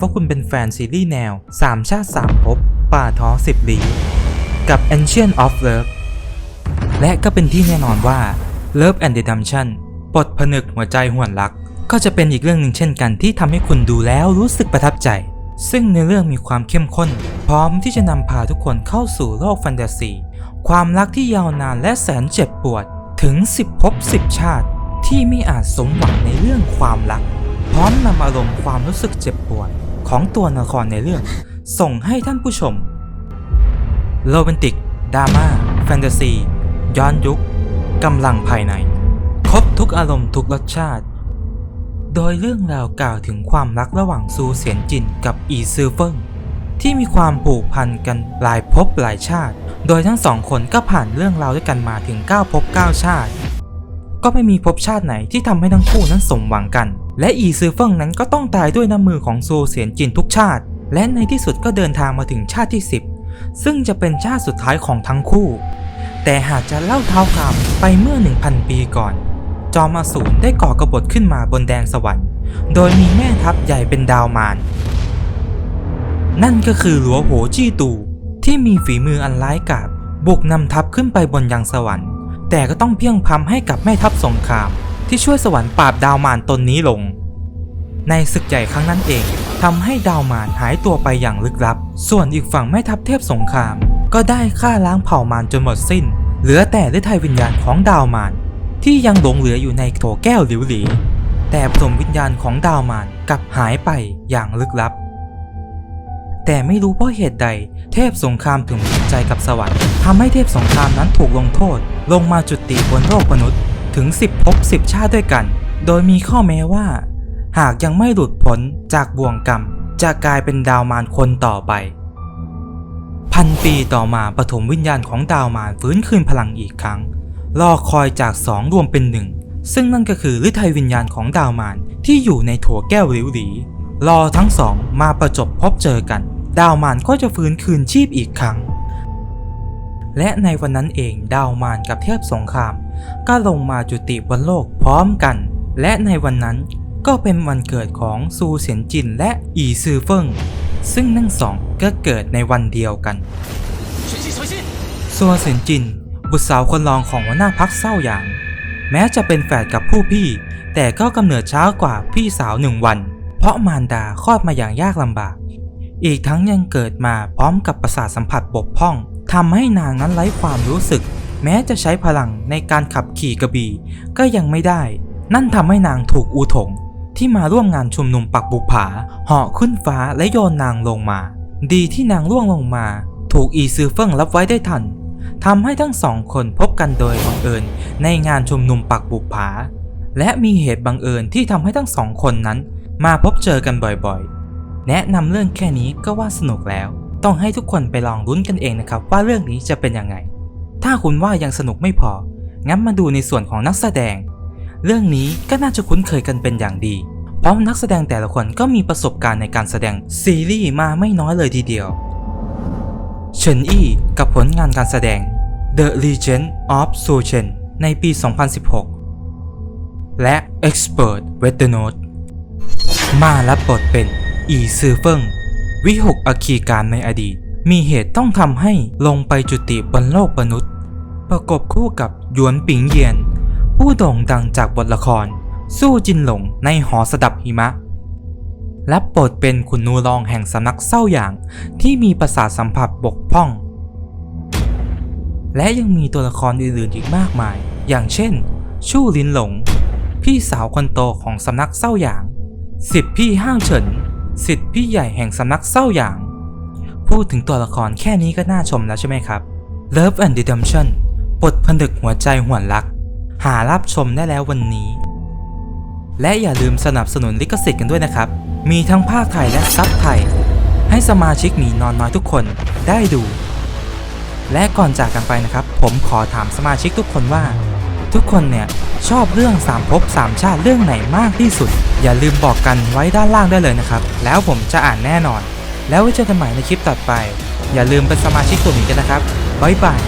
ว่าคุณเป็นแฟนซีรีส์แนว 3 ชาติ 3ภพป่าท้อ10ลี กับ Ancient of Love และก็เป็นที่แน่นอนว่า Love and Redemption ปลดผนึกหัวใจห่วนรัก ก็จะเป็นอีกเรื่องหนึ่งเช่นกันที่ทำให้คุณดูแล้วรู้สึกประทับใจ ซึ่งในเรื่องมีความเข้มข้น พร้อมที่จะนำพาทุกคนเข้าสู่โลกแฟนตาซี ความรักที่ยาวนานและแสนเจ็บปวดถึง 10ภพ10 ชาติ ที่ไม่อาจสมหวังในเรื่องความรัก พร้อมนำอารมณ์ความรู้สึกเจ็บปวด ของตัวละครในเรื่อง ส่งให้ท่านผู้ชม โรแมนติกดราม่า แฟนตาซี ย้อนยุคกำลังภายใน ครบทุกอารมณ์ทุกรสชาติ โดยเรื่องราวกล่าวถึงความรักระหว่างซูเสียนจินกับอีซือเฟิงที่มีความผูกพันกันหลายภพหลายชาติ โดยทั้งสองคนก็ผ่านเรื่องราวด้วยกันมาถึง9ภพ9ชาติ ก็ไม่มีภพชาติไหนที่ทำให้ทั้งคู่นั้นสมหวังกัน และอีซือเฟิงนั้นก็ต้องตายด้วยน้ำมือของโซเสียนจินทุกชาติ และในที่สุดก็เดินทางมาถึงชาติที่ 10 ซึ่งจะเป็นชาติสุดท้ายของทั้งคู่ แต่หากจะเล่าเท้าความไปเมื่อ 1,000 ปีก่อน จอมอสูรได้ก่อกบฏขึ้นมาบนแดนสวรรค์ โดยมีแม่ทัพใหญ่เป็นดาวมารนั่นก็คือหลัวโหจี้ตู ที่มีฝีมืออันร้ายกาจบุกนำทัพขึ้นไปบนยังสวรรค์ แต่ก็ต้องเพียงพำให้กับแม่ทัพสงคราม ที่ช่วยสวรรค์ปราบดาวมารตนนี้ลง ในศึกใหญ่ครั้งนั้นเองทำให้ดาวมารหายตัวไปอย่างลึกลับ ส่วนอีกฝั่งแม่ทัพเทพสงคราม ก็ได้ฆ่าล้างเผ่ามารจนหมดสิ้น เหลือแต่ฤทัยวิญญาณของดาวมารที่ยังหลงเหลืออยู่ในโถแก้วหลิวหลีแต่ปฐมวิญญาณของดาวมารกลับหายไปอย่างลึกลับ แต่ไม่รู้เพราะเหตุใด เทพสงครามถึงผิดใจกับสวรรค์ทำให้เทพสงครามนั้นถูกลงโทษ ลงมาจุติบนโลกมนุษย์ ถึง 10ภพ10 ชาติด้วยกัน โดยมีข้อแม้ว่า หากยังไม่หลุดพ้นจากบ่วงกรรม จะกลายเป็นดาวมารคนต่อไป พันปีต่อมาปฐมวิญญาณของดาวมารฟื้นคืนพลังอีกครั้ง รอคอยจากสองรวมเป็นหนึ่งซึ่งนั่นก็คือฤทัยวิญญาณของดาวมารที่อยู่ในถั่วแก้วหลิวหลีรอทั้งสองมาประจบพบเจอกัน ดาวมารก็จะฟื้นคืนชีพอีกครั้ง และในวันนั้นเองดาวมารกับเทพสงคราม ก็ลงมาจุติบนโลกพร้อมกัน และในวันนั้นก็เป็นวันเกิดของซูเสียนจินและอีซือเฟิงซึ่งทั้งสองก็เกิดในวันเดียวกันซัวเสียนจิน บุตรสาวคนรองของหัวหน้าพักเศร้าหยาง แม้จะเป็นแฝดกับผู้พี่ แต่ก็กำเนิดช้ากว่าพี่สาวหนึ่งวัน เพราะมารดาคลอดมาอย่างยากลำบาก อีกทั้งยังเกิดมาพร้อมกับประสาทสัมผัสบกพร่องทำให้นางนั้นไร้ความรู้สึก แม้จะใช้พลังในการขับขี่กระบี่ก็ยังไม่ได้ นั่นทำให้นางถูกอูถง ที่มาร่วมงานชุมนุมปักบุปผาเหาะขึ้นฟ้าและโยนนางลงมา ดีที่นางล่วงลงมา ถูกอีซือเฟิงรับไว้ได้ทันทำให้ทั้งสองคนพบกันโดยบังเอิญในงานชุมนุมปักบุปผา และมีเหตุบังเอิญที่ทำให้ทั้งสองคนนั้น มาพบเจอกันบ่อยๆ แนะนำเรื่องแค่นี้ก็ว่าสนุกแล้ว ต้องให้ทุกคนไปลองลุ้นกันเองนะครับ ว่าเรื่องนี้จะเป็นยังไง ถ้าคุณว่ายังสนุกไม่พอ งั้นมาดูในส่วนของนักแสดง เรื่องนี้ก็น่าจะคุ้นเคยกันเป็นอย่างดี เพราะนักแสดงแต่ละคนก็มีประสบการณ์ในการแสดงซีรีส์มาไม่น้อยเลยทีเดียวเฉินอี้กับผลงานการแสดง The Legend of Su Chen ในปี 2016 และ Expert w e t e r n o t e มารับบทเป็น อีซือเฟิง วิหกอคีการในอดีต มีเหตุต้องทำให้ลงไปจุติบนโลกมนุษย์ ประกบคู่กับหยวนปิงเยียน ผู้โด่งดังจากบทละคร สู้จินหลงในหอสดับหิมะ และบทเป็นขุนนูรองแห่งสำนักเศร้าอย่างที่มีประสาทสัมผัสบกพร่อง และยังมีตัวละครอื่นๆอีกมากมาย อย่างเช่น ชู่ลินหลง พี่สาวคนโตของสำนักเศร้าหยางสิทธิพี่ห้างเฉินสิทธิพี่ใหญ่แห่งสำนักเศร้าหยาง พูดถึงตัวละครแค่นี้ก็น่าชมแล้วใช่ไหมครับ Love and Redemption ปลดผนึกหัวใจหวนรัก หารับชมได้แล้ววันนี้ และอย่าลืมสนับสนุนลิขสิทธิ์กันด้วยนะครับ มีทั้งภาคไทยและซับไทย ให้สมาชิกหมีนอนน้อยทุกคนได้ดู และก่อนจากกันไปนะครับ ผมขอถามสมาชิกทุกคนว่า ทุกคนเนี่ยชอบเรื่องสามภพสามชาติเรื่องไหนมากที่สุด อย่าลืมบอกกันไว้ด้านล่างได้เลยนะครับ แล้วผมจะอ่านแน่นอน แล้วไว้เจอกันใหม่ในคลิปต่อไป อย่าลืมเป็นสมาชิกกลุ่มนี้กันนะครับบ๊ายบาย